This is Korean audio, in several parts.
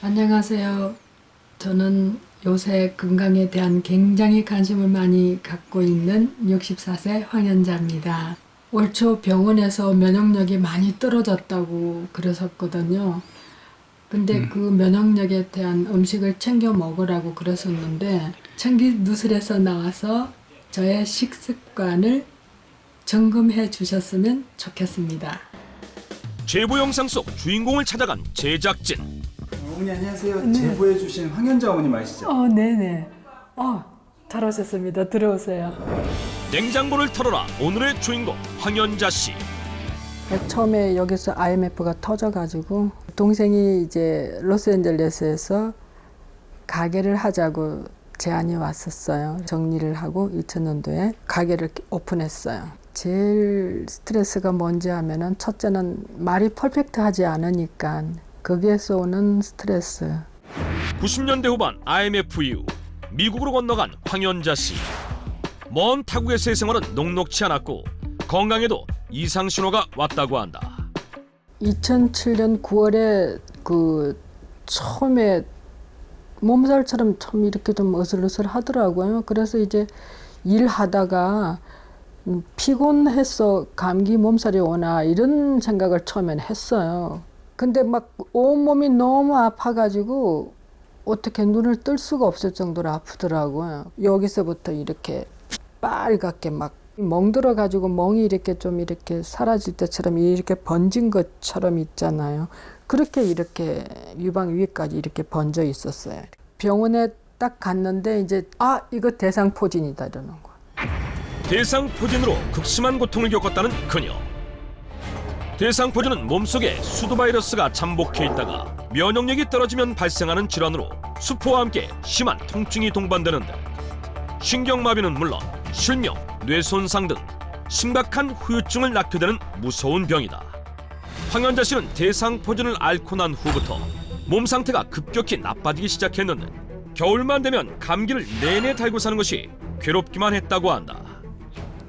안녕하세요. 저는 요새 건강에 대한 굉장히 관심을 많이 갖고 있는 64세 황현자입니다. 올 초 병원에서 면역력이 많이 떨어졌다고 그러셨거든요. 근데 그 면역력에 대한 음식을 챙겨 먹으라고 그랬었는데 청기 누슬에서 나와서 저의 식습관을 점검해 주셨으면 좋겠습니다. 제보 영상 속 주인공을 찾아간 제작진. 어머니 안녕하세요. 제보해 주신 황현자 어머님 아시죠? 어, 네네. 어, 잘 오셨습니다. 들어오세요. 냉장고를 털어라 오늘의 주인공 황현자 씨. 처음에 여기서 IMF가 터져가지고 동생이 이제 로스앤젤레스에서 가게를 하자고 제안이 왔었어요. 정리를 하고 2000년도에 가게를 오픈했어요. 제일 스트레스가 뭔지 하면은 첫째는 말이 퍼펙트하지 않으니까 거기에서 오는 스트레스. 90년대 후반 IMF 이후 미국으로 건너간 황현자 씨. 먼 타국에서의 생활은 녹록치 않았고 건강에도 이상 신호가 왔다고 한다. 2007년 9월에 그 처음에 몸살처럼 처음 이렇게 좀 어슬어슬 하더라고요. 그래서 이제 일하다가 음, 피곤해서 감기 몸살이 오나 이런 생각을 처음엔 했어요. 근데 막 온몸이 너무 아파가지고 어떻게 눈을 뜰 수가 없을 정도로 아프더라고요. 여기서부터 이렇게 빨갛게 막 멍들어 가지고 멍이 이렇게 좀 이렇게 사라질 때처럼 이렇게 번진 것처럼 있잖아요. 그렇게 이렇게 유방 위까지 이렇게 번져 있었어요. 병원에 딱 갔는데 이제 아 이거 대상포진이다 이러는 거. 대상포진으로 극심한 고통을 겪었다는 그녀. 대상포진은 몸속에 수도 바이러스가 잠복해 있다가 면역력이 떨어지면 발생하는 질환으로 수포와 함께 심한 통증이 동반되는데 신경마비는 물론 실명, 뇌손상 등 심각한 후유증을 낳게 되는 무서운 병이다. 황현자 씨는 대상포진을 앓고 난 후부터 몸 상태가 급격히 나빠지기 시작했는데 겨울만 되면 감기를 내내 달고 사는 것이 괴롭기만 했다고 한다.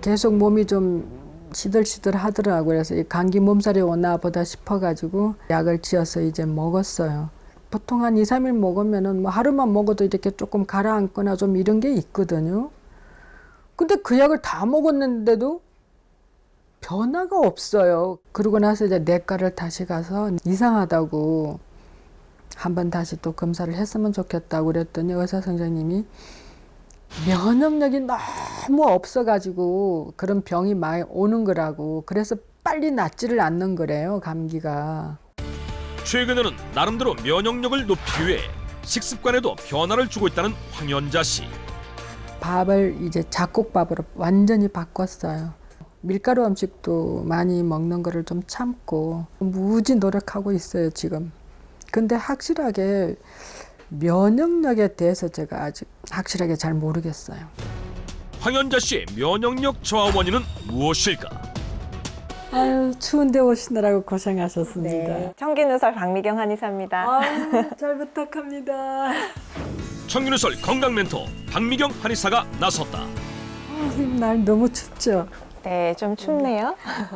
계속 몸이 좀 시들시들 하더라고요. 그래서 이 감기 몸살이 오나 보다 싶어가지고 약을 지어서 이제 먹었어요. 보통 한 2, 3일 먹으면은 뭐 하루만 먹어도 이렇게 조금 가라앉거나 좀 이런 게 있거든요. 근데 그 약을 다 먹었는데도 변화가 없어요. 그러고 나서 이제 내과를 다시 가서 이상하다고 한번 다시 또 검사를 했으면 좋겠다고 그랬더니 의사 선생님이 면역력이 너무 없어가지고 그런 병이 많이 오는 거라고. 그래서 빨리 낫지를 않는 거래요 감기가. 최근에는 나름대로 면역력을 높이기 위해 식습관에도 변화를 주고 있다는 황현자 씨. 밥을 이제 잡곡밥으로 완전히 바꿨어요. 밀가루 음식도 많이 먹는 거를 좀 참고 무지 노력하고 있어요 지금. 근데 확실하게 면역력에 대해서 제가 아직 확실하게 잘 모르겠어요 황현자 씨의 면역력 저하 원인은 무엇일까? 아유 추운데 오시느라고 고생하셨습니다 네. 청기누설 박미경 한의사입니다. 아유, 잘 부탁합니다. 청균누설 건강 멘토 박미경 한의사가 나섰다. 선생님 날 너무 춥죠? 네, 좀 춥네요.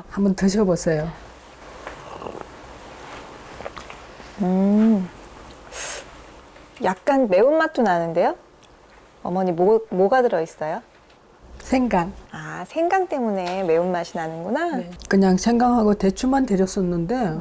한번 드셔보세요. 음. 약간 매운맛도 나는데요? 어머니 뭐, 뭐가 들어있어요? 생강. 아, 생강 때문에 매운맛이 나는구나. 그냥 생강하고 대추만 데렸었는데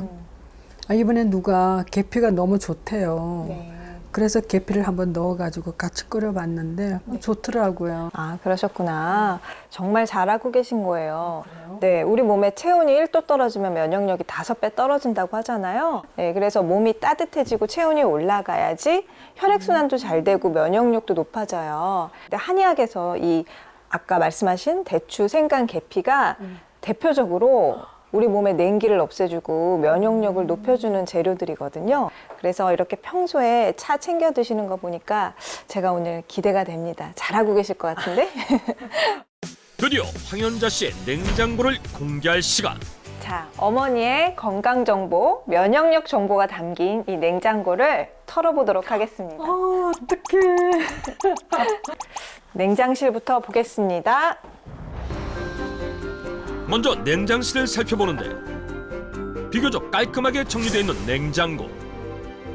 아, 이번에 누가 계피가 너무 좋대요. 네. 그래서 계피를 한번 넣어가지고 같이 끓여봤는데 좋더라고요. 아, 그러셨구나. 정말 잘하고 계신 거예요. 네, 우리 몸의 체온이 1도 떨어지면 면역력이 5배 떨어진다고 하잖아요. 네, 그래서 몸이 따뜻해지고 체온이 올라가야지 혈액순환도 잘 되고 면역력도 높아져요. 근데 한의학에서 이 아까 말씀하신 대추, 생강, 계피가 대표적으로 우리 몸의 냉기를 없애주고 면역력을 높여주는 재료들이거든요. 그래서 이렇게 평소에 차 챙겨 드시는 거 보니까 제가 오늘 기대가 됩니다. 잘하고 계실 것 같은데? 드디어 황현자 씨의 냉장고를 공개할 시간. 자, 어머니의 건강 정보, 면역력 정보가 담긴 이 냉장고를 털어보도록 하겠습니다. 어, 어떡해. 냉장실부터 보겠습니다. 먼저 냉장실을 살펴보는데 비교적 깔끔하게 정리되어 있는 냉장고.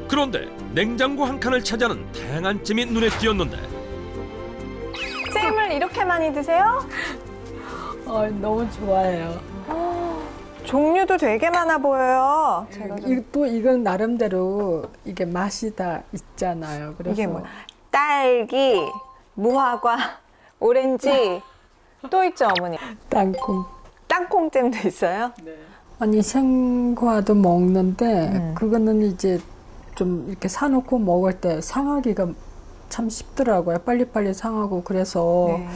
그런데 냉장고 한 칸을 차지하는 다양한 잼이 눈에 띄었는데 잼을 이렇게 많이 드세요? 어, 너무 좋아해요. 종류도 되게 많아 보여요. 제가 좀- 이, 또 이건 나름대로 이게 맛이 다 있잖아요. 그래서 이게 뭐 딸기, 무화과, 오렌지 또 있죠 어머니. 땅콩. 땅콩잼도 있어요. 아니 생과도 먹는데 음. 그거는 이제 좀 이렇게 사놓고 먹을 때 상하기가 참 쉽더라고요. 빨리빨리 상하고 그래서 네.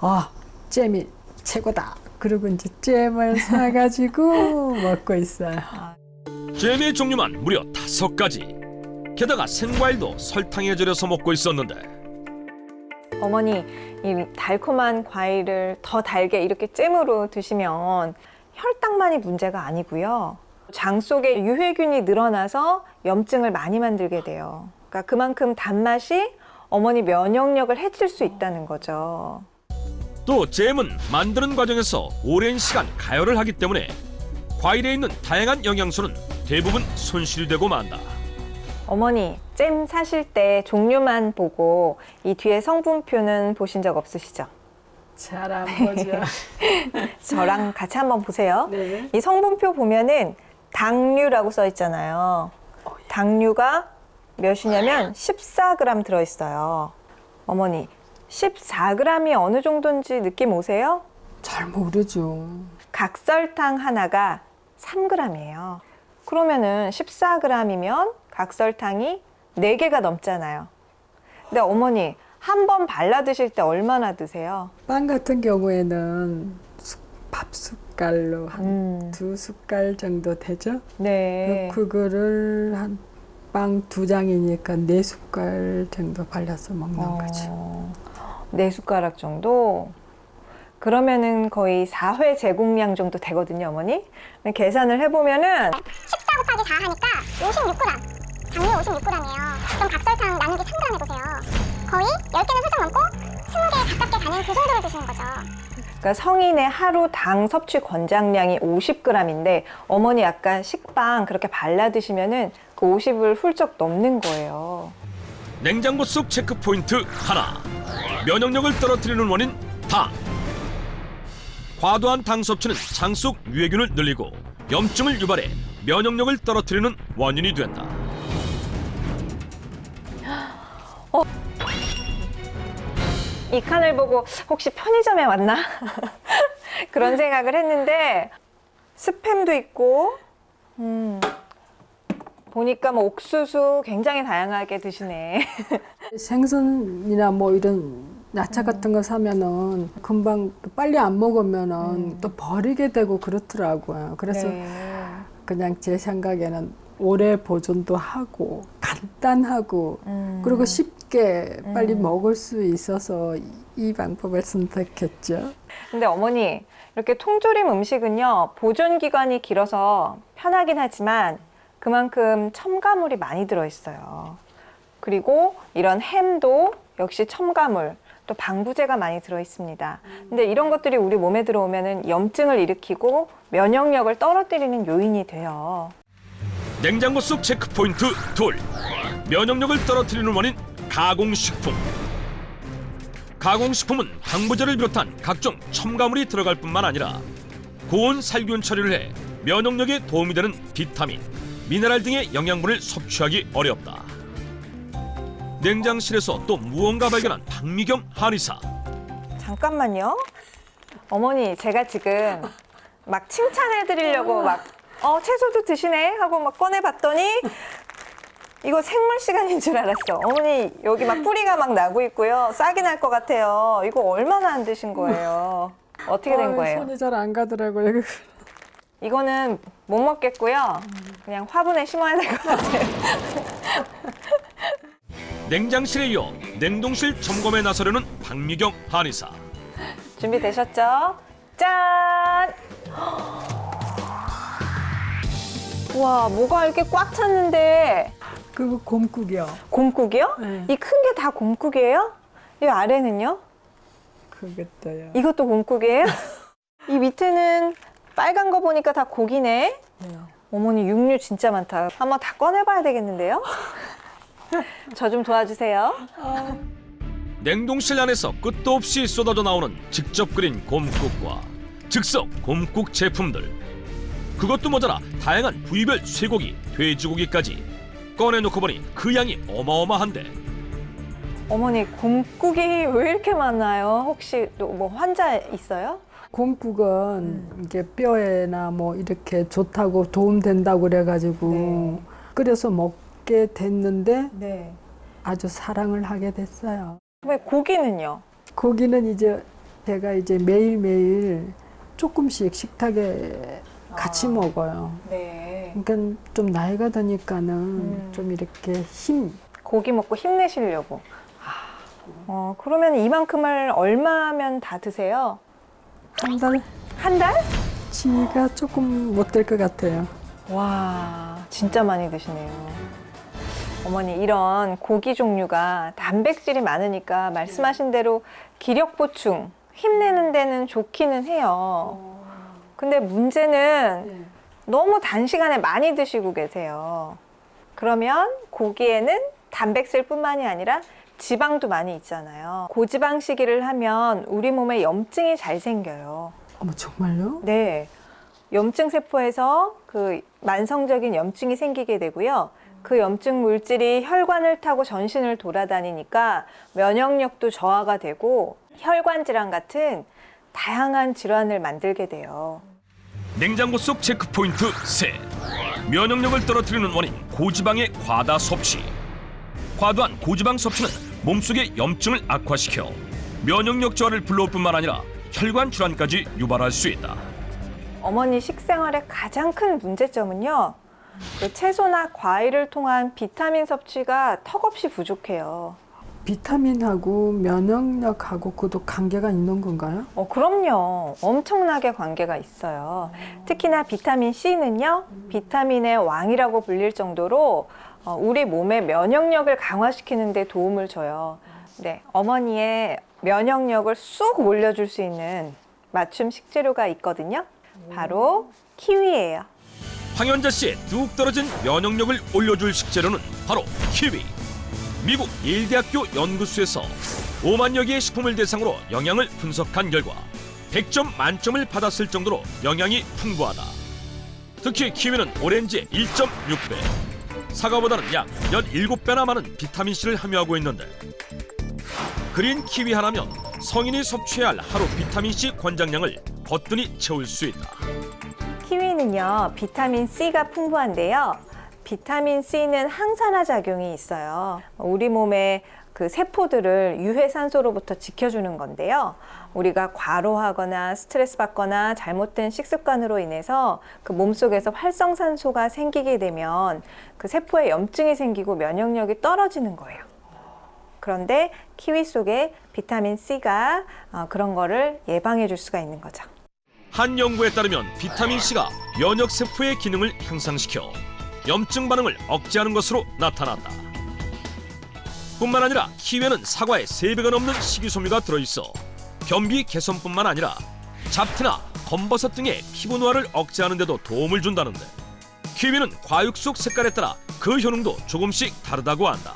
아 잼이 최고다. 그리고 이제 잼을 사가지고 먹고 있어요. 잼의 종류만 무려 다섯 가지. 게다가 생과일도 설탕에 절여서 먹고 있었는데 어머니 이 달콤한 과일을 더 달게 이렇게 잼으로 드시면 혈당만이 문제가 아니고요. 장 속에 유해균이 늘어나서 염증을 많이 만들게 돼요. 그러니까 그만큼 단맛이 어머니 면역력을 해칠 수 있다는 거죠. 또 잼은 만드는 과정에서 오랜 시간 가열을 하기 때문에 과일에 있는 다양한 영양소는 대부분 손실되고 만다. 어머니 잼 사실 때 종류만 보고 이 뒤에 성분표는 보신 적 없으시죠? 잘 안 보죠. 저랑 같이 한번 보세요. 네. 이 성분표 보면은 당류라고 써 있잖아요. 당류가 몇이냐면 14g 들어 있어요. 어머니, 14g이 어느 정도인지 느낌 오세요? 잘 모르죠. 각설탕 하나가 3g이에요. 그러면은 14g이면 각설탕이 4개가 넘잖아요. 근데 어머니, 한 번 발라 드실 때 얼마나 드세요? 빵 같은 경우에는 숟- 밥 숟갈로 한 음, 두 숟갈 정도 되죠? 네. 그- 그거를 한 빵 두 장이니까 네 숟갈 정도 발라서 먹는 거죠. 어, 네 숟가락 정도? 그러면은 거의 4회 제공량 정도 되거든요, 어머니. 근데 계산을 해보면은 14 곱하기 4 하니까 56g. 당류 56g이에요. 그럼 각설탕 나누기 3g 해보세요. 거의 10개는 훌쩍 넘고 20개 가깝게 가는 그 정도를 드시는 거죠. 그러니까 성인의 하루 당 섭취 권장량이 50g인데 어머니 약간 식빵 그렇게 발라 드시면은 그 50을 훌쩍 넘는 거예요. 냉장고 속 체크 포인트 하나. 면역력을 떨어뜨리는 원인 당. 과도한 당 섭취는 장 속 유해균을 늘리고 염증을 유발해 면역력을 떨어뜨리는 원인이 된다. 이 칸을 보고 혹시 편의점에 왔나? 그런 생각을 했는데 스팸도 있고 음, 보니까 뭐 옥수수 굉장히 다양하게 드시네. 생선이나 뭐 이런 야채 같은 거 사면은 금방 빨리 안 먹으면은 또 버리게 되고 그렇더라고요. 그래서 네. 그냥 제 생각에는 오래 보존도 하고 간단하고 음. 그리고 쉽게 빨리 먹을 수 있어서 이- 이 방법을 선택했죠. 근데 어머니 이렇게 통조림 음식은요 보존 기간이 길어서 편하긴 하지만 그만큼 첨가물이 많이 들어 있어요. 그리고 이런 햄도 역시 첨가물 또 방부제가 많이 들어 있습니다. 근데 이런 것들이 우리 몸에 들어오면은 염증을 일으키고 면역력을 떨어뜨리는 요인이 돼요. 냉장고 속 체크 포인트 둘. 면역력을 떨어뜨리는 원인 가공식품. 가공식품은 방부제를 비롯한 각종 첨가물이 들어갈 뿐만 아니라 고온 살균 처리를 해 면역력에 도움이 되는 비타민, 미네랄 등의 영양분을 섭취하기 어렵다. 냉장실에서 또 무언가 발견한 박미경 한의사. 잠깐만요. 어머니, 제가 지금 막 칭찬해 드리려고 막, 어, 채소도 드시네? 하고 막 꺼내 봤더니, 이거 생물 시간인 줄 알았어. 어머니, 여기 막 뿌리가 막 나고 있고요. 싹이 날 것 같아요. 이거 얼마나 안 드신 거예요? 어떻게 된 어, 거예요? 손이 잘 안 가더라고요. 이거는 못 먹겠고요. 그냥 화분에 심어야 될 것 같아요. 냉장실에 이어 냉동실 점검에 나서려는 박미경 한의사. 준비되셨죠? 짠! 와, 뭐가 이렇게 꽉 찼는데, 그거 곰국이요. 곰국이요? 네. 이 큰 게 다 곰국이에요? 이 아래는요? 그것도요. 이것도 곰국이에요? 이 밑에는 빨간 거 보니까 다 고기네? 네. 어머니 육류 진짜 많다. 한번 다 꺼내봐야 되겠는데요? 저 좀 도와주세요. 냉동실 안에서 끝도 없이 쏟아져 나오는 직접 끓인 곰국과 즉석 곰국 제품들 그것도 모자라 다양한 부위별 쇠고기, 돼지고기까지 꺼내놓고 보니 그 양이 어마어마한데 어머니 곰국이 왜 이렇게 많나요? 혹시 또 뭐 환자 있어요? 곰국은 이제 뼈에나 뭐 이렇게 좋다고 도움된다고 그래가지고 네. 끓여서 먹게 됐는데 네. 아주 사랑을 하게 됐어요. 왜 고기는요? 고기는 이제 제가 이제 매일매일 조금씩 식탁에 같이 아. 먹어요. 네. 그러니까 좀 나이가 드니까는 음. 좀 이렇게 힘 고기 먹고 힘내시려고. 어, 그러면 이만큼을 얼마면 다 드세요? 한달 한 달? 치가 조금 못 될 것 같아요. 와, 진짜 많이 드시네요. 어머니, 이런 고기 종류가 단백질이 많으니까 말씀하신 대로 기력 보충, 힘내는 데는 좋기는 해요. 근데 문제는 너무 단시간에 많이 드시고 계세요. 그러면 고기에는 단백질뿐만이 아니라 지방도 많이 있잖아요. 고지방 식이를 하면 우리 몸에 염증이 잘 생겨요. 어머 정말요? 네. 염증 세포에서 그 만성적인 염증이 생기게 되고요. 그 염증 물질이 혈관을 타고 전신을 돌아다니니까 면역력도 저하가 되고 혈관 질환 같은 다양한 질환을 만들게 돼요. 냉장고 속 체크 포인트 셋 면역력을 떨어뜨리는 원인 고지방의 과다 섭취 과도한 고지방 섭취는 몸속의 염증을 악화시켜 면역력 저하를 불러올 뿐만 아니라 혈관 질환까지 유발할 수 있다 어머니 식생활의 가장 큰 문제점은요. 그 채소나 과일을 통한 비타민 섭취가 턱없이 부족해요. 비타민하고 면역력하고 그도 관계가 있는 건가요? 어, 그럼요. 엄청나게 관계가 있어요. 특히나 비타민 C는요, 비타민의 왕이라고 불릴 정도로 어, 우리 몸의 면역력을 강화시키는 데 도움을 줘요. 네, 어머니의 면역력을 쑥 올려줄 수 있는 맞춤 식재료가 있거든요. 바로 키위예요. 황현자 씨의 뚝 떨어진 면역력을 올려줄 식재료는 바로 키위. 미국 예일대학교 연구소에서 5만여 개의 식품을 대상으로 영양을 분석한 결과 100점 만점을 받았을 정도로 영양이 풍부하다. 특히 키위는 오렌지의 1.6배, 사과보다는 약 17배나 많은 비타민C를 함유하고 있는데 그린 키위 하나면 성인이 섭취해야 할 하루 비타민C 권장량을 거뜬히 채울 수 있다. 키위는요, 비타민 C가 풍부한데요. 비타민 C는 항산화 작용이 있어요. 우리 몸의 그 세포들을 유해산소로부터 지켜주는 건데요. 우리가 과로하거나 스트레스 받거나 잘못된 식습관으로 인해서 그 몸속에서 활성산소가 생기게 되면 그 세포에 염증이 생기고 면역력이 떨어지는 거예요. 그런데 키위 속에 비타민 C가 어, 그런 거를 예방해 줄 수가 있는 거죠. 한 연구에 따르면 비타민 C가 면역 세포의 기능을 향상시켜 염증 반응을 억제하는 것으로 나타났다. 뿐만 아니라 키위에는 사과의 3배가 넘는 식이섬유가 들어있어 변비 개선뿐만 아니라 잡티나 검버섯 등의 피부 노화를 억제하는 데도 도움을 준다는데 키위는 과육 속 색깔에 따라 그 효능도 조금씩 다르다고 한다.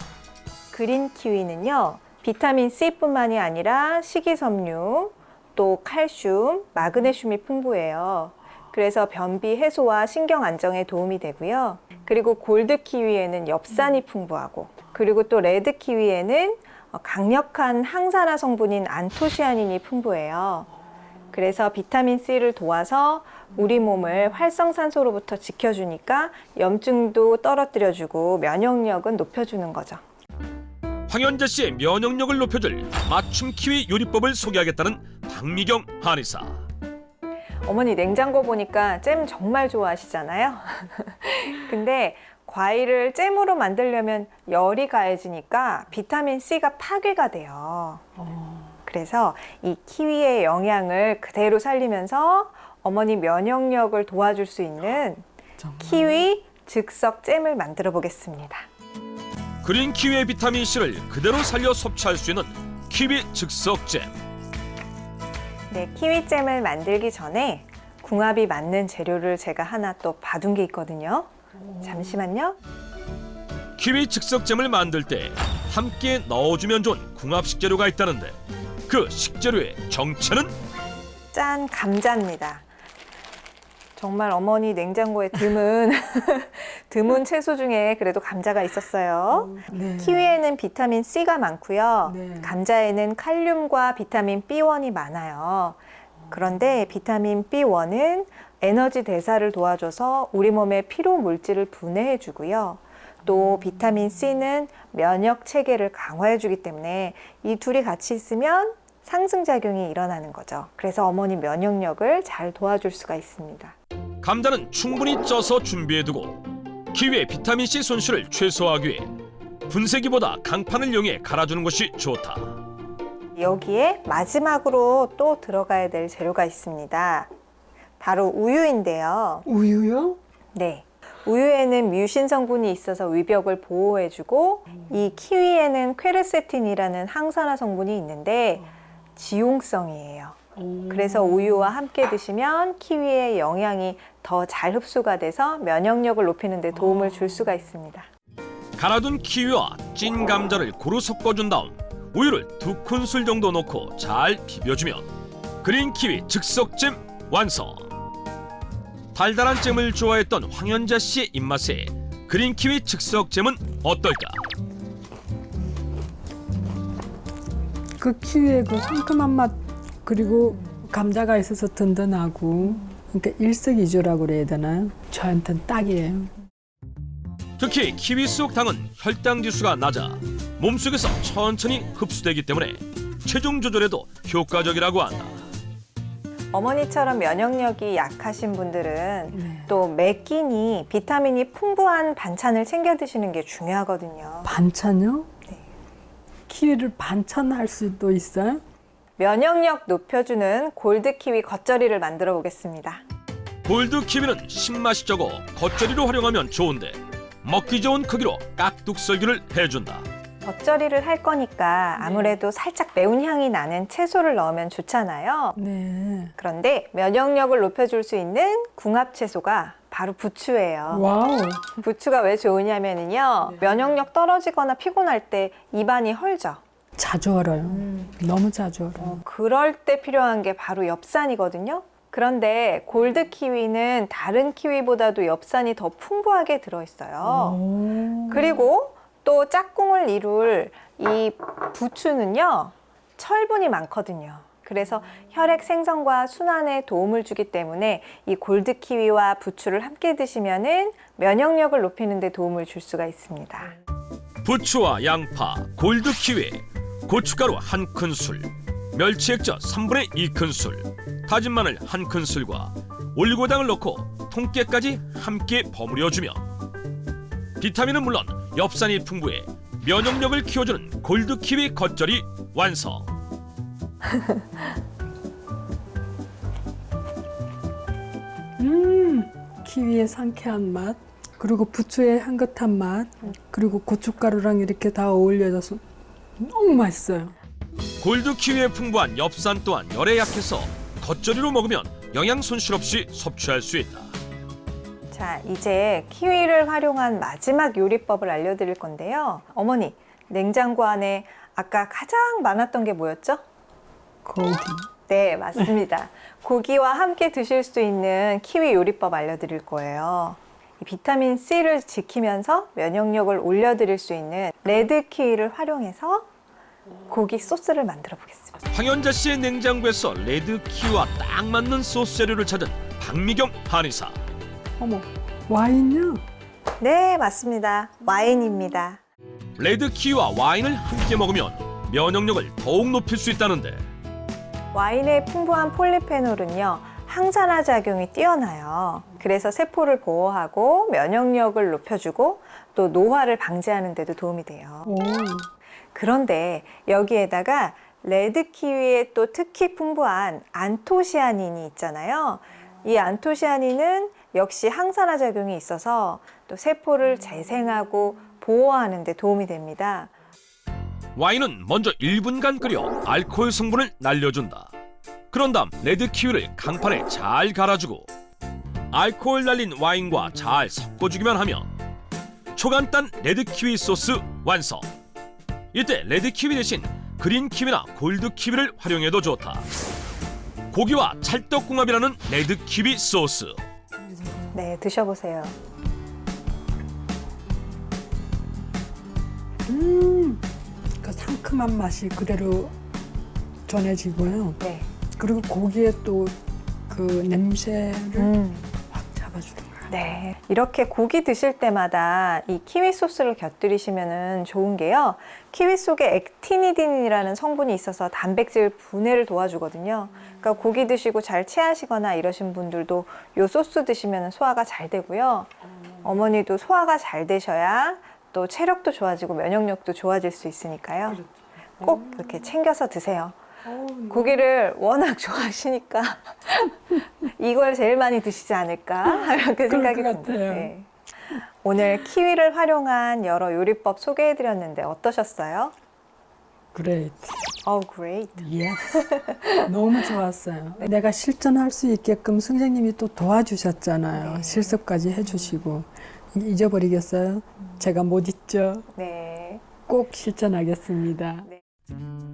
그린 키위는요, 비타민 C뿐만이 아니라 식이섬유, 또 칼슘, 마그네슘이 풍부해요. 그래서 변비 해소와 신경 안정에 도움이 되고요. 그리고 골드 키위에는 엽산이 풍부하고, 그리고 또 레드 키위에는 어, 강력한 항산화 성분인 안토시아닌이 풍부해요. 그래서 비타민 C를 도와서 우리 몸을 활성산소로부터 지켜주니까 염증도 떨어뜨려주고 면역력은 높여주는 거죠. 황현자 씨의 면역력을 높여줄 맞춤 키위 요리법을 소개하겠다는 박미경 한의사. 어머니 냉장고 보니까 잼 정말 좋아하시잖아요. 근데 과일을 잼으로 만들려면 열이 가해지니까 비타민 C가 파괴가 돼요. 그래서 이 키위의 영양을 그대로 살리면서 어머니 면역력을 도와줄 수 있는 정말. 키위 즉석 잼을 만들어 보겠습니다. 그린 키위의 비타민 C를 그대로 살려 섭취할 수 있는 키위 즉석 잼. 네, 키위잼을 만들기 전에 궁합이 맞는 재료를 제가 하나 또 봐둔 게 있거든요. 잠시만요. 키위 즉석잼을 만들 때 함께 넣어주면 좋은 궁합 식재료가 있다는데 그 식재료의 정체는 짠 감자입니다. 정말 어머니 냉장고에 드문 드문 채소 중에 그래도 감자가 있었어요. 네. 키위에는 비타민 C가 많고요. 네. 감자에는 칼륨과 비타민 B1이 많아요. 그런데 비타민 B1은 에너지 대사를 도와줘서 우리 몸의 피로 물질을 분해해 주고요. 또 비타민 C는 면역 체계를 강화해 주기 때문에 이 둘이 같이 있으면 상승작용이 일어나는 거죠. 그래서 어머니 면역력을 잘 도와줄 수가 있습니다. 감자는 충분히 쪄서 준비해두고 키위의 비타민C 손실을 최소화하기 위해 분쇄기보다 강판을 이용해 갈아주는 것이 좋다. 여기에 마지막으로 또 들어가야 될 재료가 있습니다. 바로 우유인데요. 우유요? 네. 우유에는 뮤신 성분이 있어서 위벽을 보호해주고 이 키위에는 퀘르세틴이라는 항산화 성분이 있는데 지용성이에요. 그래서 우유와 함께 드시면 키위의 영양이 더 잘 흡수가 돼서 면역력을 높이는 데 도움을 줄 수가 있습니다. 갈아둔 키위와 찐 감자를 고루 섞어준 다음 우유를 두 큰술 정도 넣고 잘 비벼주면 그린 키위 즉석잼 완성. 달달한 잼을 좋아했던 황현자 씨의 입맛에 그린 키위 즉석잼은 어떨까? 그 키위의 그 상큼한 맛 그리고 감자가 있어서 든든하고 그러니까 일석이조라고 그래야 되나요? 저한테는 딱이에요. 특히 키위 속 당은 혈당 지수가 낮아 몸속에서 천천히 흡수되기 때문에 체중 조절에도 효과적이라고 한다. 어머니처럼 면역력이 약하신 분들은 네. 또 매 끼니 비타민이 풍부한 반찬을 챙겨 드시는 게 중요하거든요. 반찬요? 네. 키위를 반찬할 수도 있어요? 면역력 높여주는 골드 키위 겉절이를 만들어 보겠습니다. 골드 키위는 신맛이 적어 겉절이로 활용하면 좋은데 먹기 좋은 크기로 깍둑 썰기를 해준다. 겉절이를 할 거니까 아무래도 살짝 매운 향이 나는 채소를 넣으면 좋잖아요. 네. 그런데 면역력을 높여줄 수 있는 궁합 채소가 바로 부추예요. 와우. 부추가 왜 좋으냐면요. 면역력 떨어지거나 피곤할 때 입안이 헐죠. 자주 얼어요. 너무 자주 얼어요. 그럴 때 필요한 게 바로 엽산이거든요. 그런데 골드 키위는 다른 키위보다도 엽산이 더 풍부하게 들어있어요. 오. 그리고 또 짝꿍을 이룰 이 부추는요, 철분이 많거든요. 그래서 혈액 생성과 순환에 도움을 주기 때문에 이 골드 키위와 부추를 함께 드시면은 면역력을 높이는 데 도움을 줄 수가 있습니다. 부추와 양파, 골드 키위, 고춧가루 한 큰술, 멸치 액젓 3분의 2큰술, 다진 마늘 한 큰술과 올리고당을 넣고 통깨까지 함께 버무려주면 비타민은 물론 엽산이 풍부해 면역력을 키워주는 골드 키위 겉절이 완성. 음, 키위의 상쾌한 맛, 그리고 부추의 향긋한 맛, 그리고 고춧가루랑 이렇게 다 어울려져서 너무 맛있어요. 골드 키위의 풍부한 엽산 또한 열에 약해서 겉절이로 먹으면 영양 손실 없이 섭취할 수 있다. 자, 이제 키위를 활용한 마지막 요리법을 알려드릴 건데요. 어머니, 냉장고 안에 아까 가장 많았던 게 뭐였죠? 고기. 네, 맞습니다. 고기와 함께 드실 수 있는 키위 요리법 알려드릴 거예요. 이 비타민 C를 지키면서 면역력을 올려드릴 수 있는 레드 키위를 활용해서 고기 소스를 만들어 보겠습니다. 황현자 씨의 냉장고에서 레드 키위와 딱 맞는 소스 재료를 찾은 박미경 한의사. 어머, 와인요? 네, 맞습니다. 와인입니다. 레드 키위와 와인을 함께 먹으면 면역력을 더욱 높일 수 있다는데 와인의 풍부한 폴리페놀은요, 항산화 작용이 뛰어나요. 그래서 세포를 보호하고 면역력을 높여주고 또 노화를 방지하는 데도 도움이 돼요. 오, 그런데 여기에다가 레드 키위에 또 특히 풍부한 안토시아닌이 있잖아요. 이 안토시아닌은 역시 항산화 작용이 있어서 또 세포를 재생하고 보호하는 데 도움이 됩니다. 와인은 먼저 1분간 끓여 알코올 성분을 날려준다. 그런 다음 레드 키위를 강판에 잘 갈아주고 알코올 날린 와인과 잘 섞어주기만 하면 초간단 레드 키위 소스 완성. 이때 레드 키위 대신 그린 키위나 골드 키위를 활용해도 좋다. 고기와 찰떡궁합이라는 레드 키위 소스. 네, 드셔보세요. 그 상큼한 맛이 그대로 전해지고요. 네. 그리고 고기에 또 그 냄새를 음. 확 잡아주더라고요. 네. 이렇게 고기 드실 때마다 이 키위 소스를 곁들이시면 좋은 게요. 키위 속에 액티니딘이라는 성분이 있어서 단백질 분해를 도와주거든요. 그러니까 고기 드시고 잘 체하시거나 이러신 분들도 요 소스 드시면 소화가 잘 되고요. 어머니도 소화가 잘 되셔야 또 체력도 좋아지고 면역력도 좋아질 수 있으니까요. 꼭 이렇게 챙겨서 드세요. 고기를 워낙 좋아하시니까 이걸 제일 많이 드시지 않을까 이렇게 그럴 생각이 것 듭니다. 네. 오늘 키위를 활용한 여러 요리법 소개해드렸는데 어떠셨어요? 그래. Oh, great. 예. 너무 좋았어요. 내가 실천할 수 있게끔 선생님이 또 도와주셨잖아요. 네. 실습까지 해주시고 잊어버리겠어요? 제가 못 잊죠. 네. 꼭 실천하겠습니다.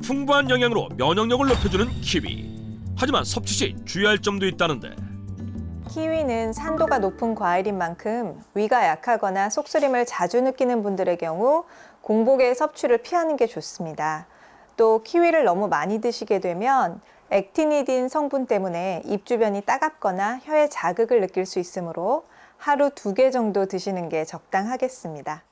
풍부한 영양으로 면역력을 높여주는 키위. 하지만 섭취 시 주의할 점도 있다는데 키위는 산도가 높은 과일인 만큼 위가 약하거나 속쓰림을 자주 느끼는 분들의 경우 공복에 섭취를 피하는 게 좋습니다. 또 키위를 너무 많이 드시게 되면 액티니딘 성분 때문에 입 주변이 따갑거나 혀에 자극을 느낄 수 있으므로 하루 두 개 정도 드시는 게 적당하겠습니다.